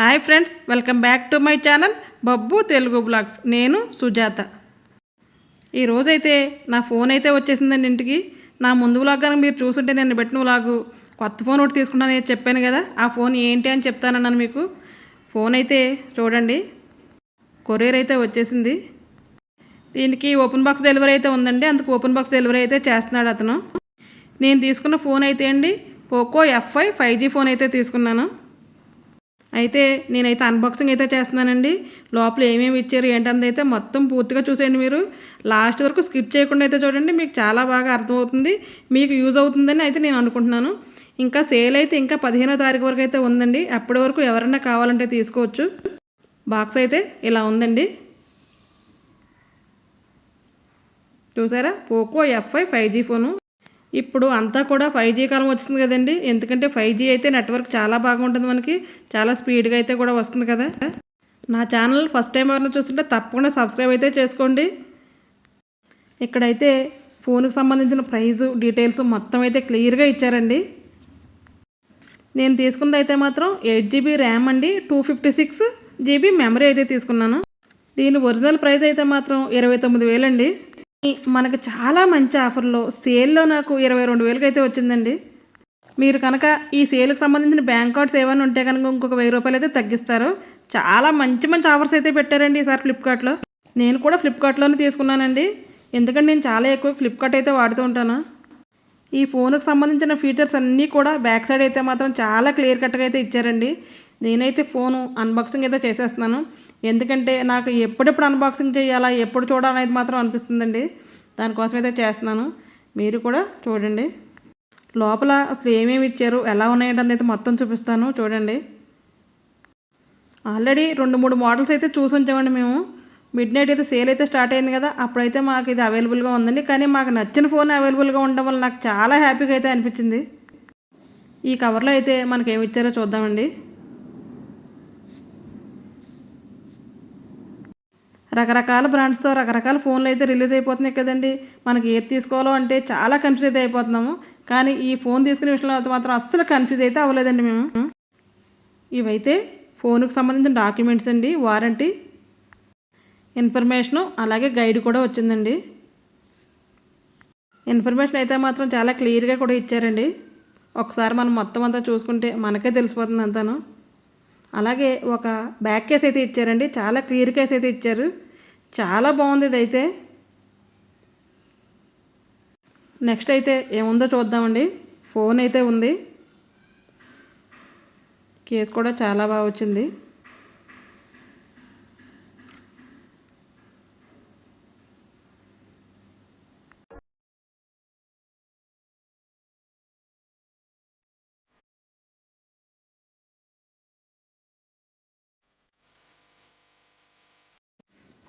Hi friends welcome back to my channel Babbu Telugu blogs. నేను సుజాత. ఈరోజైతే నా phone అయితే వచ్చేసిందండి ఇంటికి. నా ముందు వ్లాగ్ కనుక మీరు చూసుంటే నేను పెట్టిన బ్లాగు కొత్త ఫోన్ ఒకటి తీసుకున్నాను చెప్పాను కదా ఆ ఫోన్ ఏంటి అని చెప్తానన్నాను మీకు. ఫోన్ అయితే చూడండి కొరియర్ అయితే వచ్చేసింది. దీనికి ఓపెన్ బాక్స్ డెలివరీ అయితే ఉందండి అందుకు ఓపెన్ బాక్స్ డెలివరీ అయితే చేస్తున్నాడు అతను. నేను తీసుకున్న ఫోన్ అయితే అండి Poco FI five G phone అయితే తీసుకున్నాను. అయితే నేనైతే అన్బాక్సింగ్ అయితే చేస్తున్నానండి. లోపల ఏమేమి ఇచ్చారు ఏంటన్నది అయితే మొత్తం పూర్తిగా చూసేయండి మీరు. లాస్ట్ వరకు స్కిప్ చేయకుండా అయితే చూడండి మీకు చాలా బాగా అర్థమవుతుంది మీకు యూజ్ అవుతుందని అయితే నేను అనుకుంటున్నాను. ఇంకా సేల్ అయితే ఇంకా పదిహేనో తారీఖు వరకు అయితే ఉందండి. అప్పటి వరకు ఎవరైనా కావాలంటే తీసుకోవచ్చు. బాక్స్ అయితే ఇలా ఉందండి. చూసారా? Poco FI five G phone ఇప్పుడు అంతా కూడా ఫైవ్ జీ కాలం వచ్చింది కదండి. ఎందుకంటే ఫైవ్ జీ అయితే నెట్వర్క్ చాలా బాగుంటుంది మనకి. చాలా స్పీడ్గా అయితే కూడా వస్తుంది కదా. నా ఛానల్ ఫస్ట్ టైం ఎవరైనా చూస్తుంటే తప్పకుండా సబ్స్క్రైబ్ అయితే చేసుకోండి. ఇక్కడైతే ఫోన్కి సంబంధించిన ప్రైజు డీటెయిల్స్ మొత్తం అయితే క్లియర్గా ఇచ్చారండి. నేను తీసుకున్నది అయితే మాత్రం ఎయిట్ జీబీ ర్యామ్ అండి. Two fifty six GB memory అయితే తీసుకున్నాను. దీని ఒరిజినల్ ప్రైస్ అయితే మాత్రం ఇరవై తొమ్మిది వేలండి. మనకు చాలా మంచి ఆఫర్లో. సేల్లో నాకు ఇరవై రెండు వేలకి అయితే వచ్చిందండి. మీరు కనుక ఈ సేల్కి సంబంధించిన బ్యాంక్ కార్డ్స్ ఏమైనా ఉంటే కనుక ఇంకొక వెయ్యి రూపాయలు అయితే తగ్గిస్తారు. చాలా మంచి మంచి ఆఫర్స్ అయితే పెట్టారండి ఈసారి ఫ్లిప్కార్ట్లో. నేను కూడా ఫ్లిప్కార్ట్లోనే తీసుకున్నానండి. ఎందుకంటే నేను చాలా ఎక్కువ ఫ్లిప్కార్ట్ అయితే వాడుతూ ఉంటాను. ఈ ఫోన్కి సంబంధించిన ఫీచర్స్ అన్నీ కూడా బ్యాక్ సైడ్ అయితే మాత్రం చాలా క్లియర్ కట్గా అయితే ఇచ్చారండి. నేనైతే ఫోను అన్బాక్సింగ్ అయితే చేసేస్తున్నాను. ఎందుకంటే నాకు ఎప్పుడెప్పుడు అన్బాక్సింగ్ చేయాలా ఎప్పుడు చూడాలనేది మాత్రం అనిపిస్తుందండి. దానికోసం అయితే చేస్తున్నాను. మీరు కూడా చూడండి. లోపల అసలు ఏమేమి ఇచ్చారు ఎలా ఉన్నాయంటే అయితే మొత్తం చూపిస్తాను. చూడండి. ఆల్రెడీ రెండు మూడు మోడల్స్ అయితే చూసి ఉంచామండి మేము. మిడ్ నైట్ అయితే సేల్ అయితే స్టార్ట్ అయింది కదా అప్పుడైతే మాకు ఇది అవైలబుల్గా ఉందండి. కానీ మాకు నచ్చిన ఫోన్ అవైలబుల్గా ఉండడం వల్ల నాకు చాలా హ్యాపీగా అయితే అనిపించింది. ఈ కవర్లో అయితే మనకేమి ఇచ్చారో చూద్దామండి. రకరకాల బ్రాండ్స్తో రకరకాల ఫోన్లు అయితే రిలీజ్ అయిపోతున్నాయి కదండి. మనకి ఏది తీసుకోవాలో అంటే చాలా కన్ఫ్యూజ్ అయితే అయిపోతున్నాము. కానీ ఈ ఫోన్ తీసుకునే విషయంలో మాత్రం అస్సలు కన్ఫ్యూజ్ అయితే అవ్వలేదండి మేము. ఇవైతే ఫోన్కు సంబంధించిన డాక్యుమెంట్స్ అండి వారంటీ ఇన్ఫర్మేషను అలాగే గైడ్ కూడా వచ్చిందండి. ఇన్ఫర్మేషన్ అయితే మాత్రం చాలా క్లియర్గా కూడా ఇచ్చారండి. ఒకసారి మనం మొత్తం అంతా చూసుకుంటే మనకే తెలిసిపోతుంది అంతాను. అలాగే ఒక బ్యాక్ కేస్ అయితే ఇచ్చారండి. చాలా క్లియర్ కేస్ అయితే ఇచ్చారు. చాలా బాగుంది ఇది అయితే నెక్స్ట్ అయితే ఏముందో చూద్దామండి. ఫోన్ అయితే ఉంది. కేసు కూడా చాలా బాగా వచ్చింది.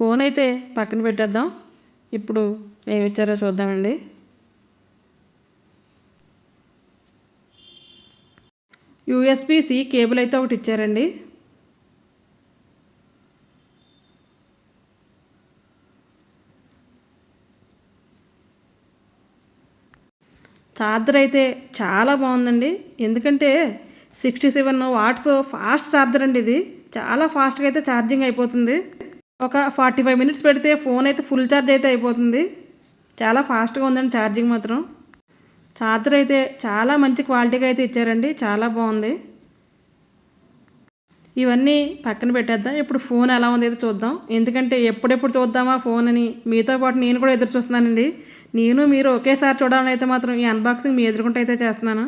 ఫోన్ అయితే పక్కన పెట్టేద్దాం. ఇప్పుడు ఏమి ఇచ్చారో చూద్దామండి. యూఎస్బిసి కేబుల్ అయితే ఒకటి ఇచ్చారండి. ఛార్జర్ అయితే చాలా బాగుందండి. ఎందుకంటే sixty seven watts fast charger అండి ఇది. చాలా ఫాస్ట్గా అయితే ఛార్జింగ్ అయిపోతుంది. ఒక ఫార్టీ ఫైవ్ మినిట్స్ పెడితే ఫోన్ అయితే ఫుల్ ఛార్జ్ అయితే అయిపోతుంది. చాలా ఫాస్ట్గా ఉందండి ఛార్జింగ్ మాత్రం. ఛార్జర్ అయితే చాలా మంచి క్వాలిటీగా అయితే ఇచ్చారండి. చాలా బాగుంది. ఇవన్నీ పక్కన పెట్టేద్దాం. ఇప్పుడు ఫోన్ ఎలా ఉంది అయితే చూద్దాం. ఎందుకంటే ఎప్పుడెప్పుడు చూద్దామా ఫోన్ అని. మీతో పాటు నేను కూడా ఎదురు చూస్తున్నానండి. నేను మీరు ఒకేసారి చూడాలని అయితే మాత్రం ఈ అన్బాక్సింగ్ మీ ఎదుర్కొంటే అయితే చేస్తున్నాను.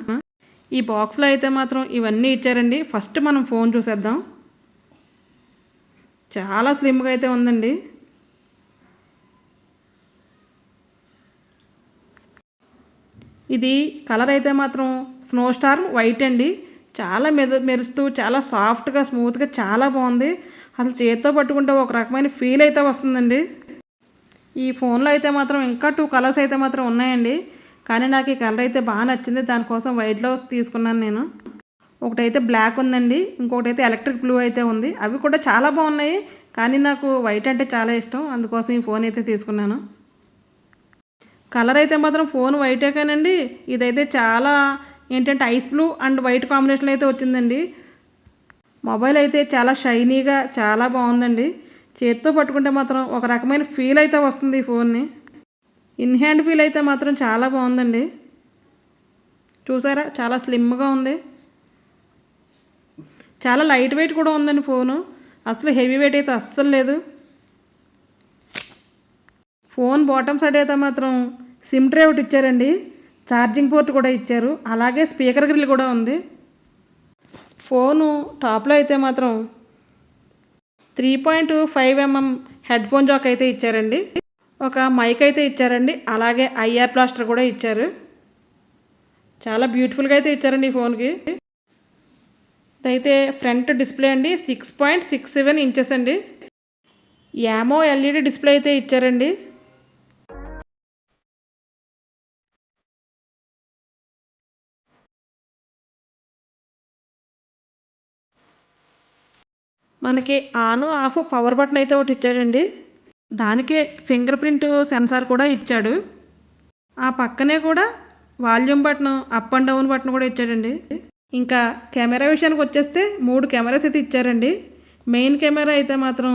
ఈ బాక్స్లో అయితే మాత్రం ఇవన్నీ ఇచ్చారండి. ఫస్ట్ మనం ఫోన్ చూసేద్దాం. చాలా స్లిమ్గా అయితే ఉందండి. ఇది కలర్ అయితే మాత్రం స్నో స్టార్ వైట్ అండి. చాలా మెద మెరుస్తూ చాలా సాఫ్ట్గా స్మూత్గా చాలా బాగుంది. అసలు చేతితో పట్టుకుంటే ఒక రకమైన ఫీల్ అయితే వస్తుందండి. ఈ ఫోన్లో అయితే మాత్రం ఇంకా టూ కలర్స్ అయితే మాత్రం ఉన్నాయండి. కానీ నాకు ఈ కలర్ అయితే బాగా నచ్చింది. దానికోసం వైట్లో తీసుకున్నాను నేను. ఒకటైతే బ్లాక్ ఉందండి ఇంకొకటి అయితే ఎలక్ట్రిక్ బ్లూ అయితే ఉంది. అవి కూడా చాలా బాగున్నాయి కానీ నాకు వైట్ అంటే చాలా ఇష్టం అందుకోసం ఈ ఫోన్ అయితే తీసుకున్నాను. కలర్ అయితే మాత్రం ఫోన్ వైటే కానండి ఇదైతే చాలా ఏంటంటే ice blue and white combination అయితే వచ్చిందండి. మొబైల్ అయితే చాలా షైనీగా చాలా బాగుందండి. చేత్తో పట్టుకుంటే మాత్రం ఒక రకమైన ఫీల్ అయితే వస్తుంది ఈ ఫోన్ని. ఇన్ హ్యాండ్ ఫీల్ అయితే మాత్రం చాలా బాగుందండి. చూసారా? చాలా స్లిమ్గా ఉంది. చాలా లైట్ వెయిట్ కూడా ఉందండి ఫోను. అసలు హెవీ వెయిట్ అయితే అస్సలు లేదు. ఫోన్ బాటమ్ సైడ్ అయితే మాత్రం సిమ్ ట్రే ఒకటి ఇచ్చారండి. ఛార్జింగ్ పోర్ట్ కూడా ఇచ్చారు. అలాగే స్పీకర్ గ్రిల్ కూడా ఉంది. ఫోను టాప్లో అయితే మాత్రం three point five mm headphone jack అయితే ఇచ్చారండి. ఒక మైక్ అయితే ఇచ్చారండి. అలాగే ఐఆర్ ప్లాస్టర్ కూడా ఇచ్చారు. చాలా బ్యూటిఫుల్గా అయితే ఇచ్చారండి ఈ ఫోన్కి. అయితే ఫ్రంట్ డిస్ప్లే అండి six point six seven inches అండి. యామో ఎల్ఈడి డిస్ప్లే అయితే ఇచ్చారండి. మనకి ఆన్ ఆఫ్ పవర్ బటన్ అయితే ఒకటి ఇచ్చాడండి. దానికే ఫింగర్ ప్రింట్ సెన్సార్ కూడా ఇచ్చాడు. ఆ పక్కనే కూడా volume button up and down button కూడా ఇచ్చాడండి. ఇంకా కెమెరా విషయానికి వచ్చేస్తే మూడు కెమెరాస్ అయితే ఇచ్చారండి. మెయిన్ కెమెరా అయితే మాత్రం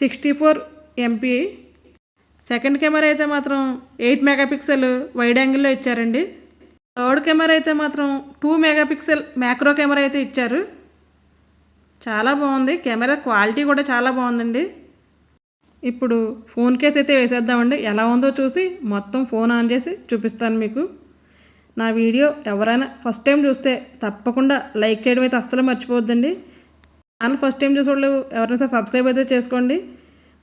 sixty four MP. Second camera అయితే మాత్రం ఎయిట్ మెగాపిక్సెల్ వైడ్ యాంగిల్లో ఇచ్చారండి. థర్డ్ కెమెరా అయితే మాత్రం టూ మెగాపిక్సెల్ మ్యాక్రో కెమెరా అయితే ఇచ్చారు. చాలా బాగుంది. కెమెరా క్వాలిటీ కూడా చాలా బాగుందండి. ఇప్పుడు ఫోన్ కేస్ అయితే వేసేద్దామండి. ఎలా ఉందో చూసి మొత్తం ఫోన్ ఆన్ చేసి చూపిస్తాను మీకు. నా వీడియో ఎవరైనా ఫస్ట్ టైం చూస్తే తప్పకుండా లైక్ చేయడం అయితే అస్సలు మర్చిపోవద్దండి. అని ఫస్ట్ టైం చూసేవాళ్ళు ఎవరైనా సబ్స్క్రైబ్ అయితే చేసుకోండి.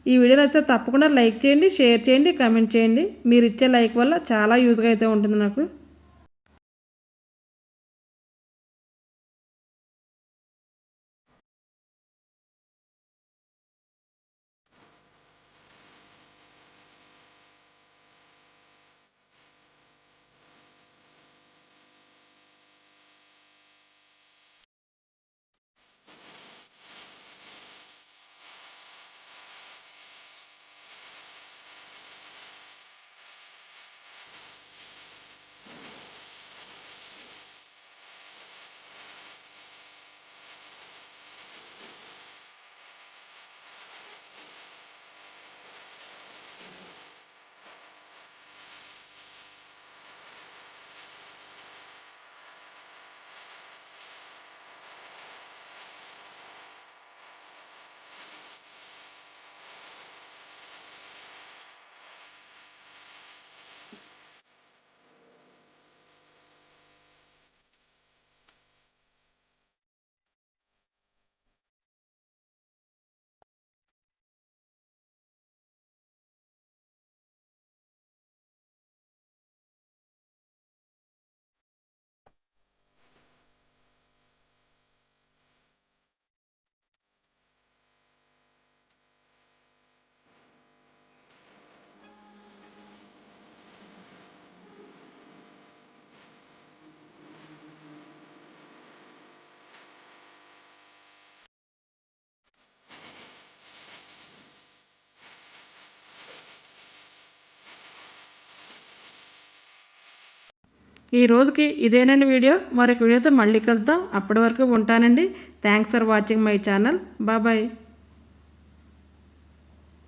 ఈ వీడియో నచ్చితే తప్పకుండా లైక్ చేయండి షేర్ చేయండి కమెంట్ చేయండి. మీరు ఇచ్చే లైక్ వల్ల చాలా యూజ్గా అయితే ఉంటుంది నాకు. ఈ రోజుకి ఇదేనండి వీడియో. మరొక వీడియోతో మళ్ళీ కలుద్దాం. అప్పటి వరకు ఉంటానండి. Thanks for watching my channel బాబాయ్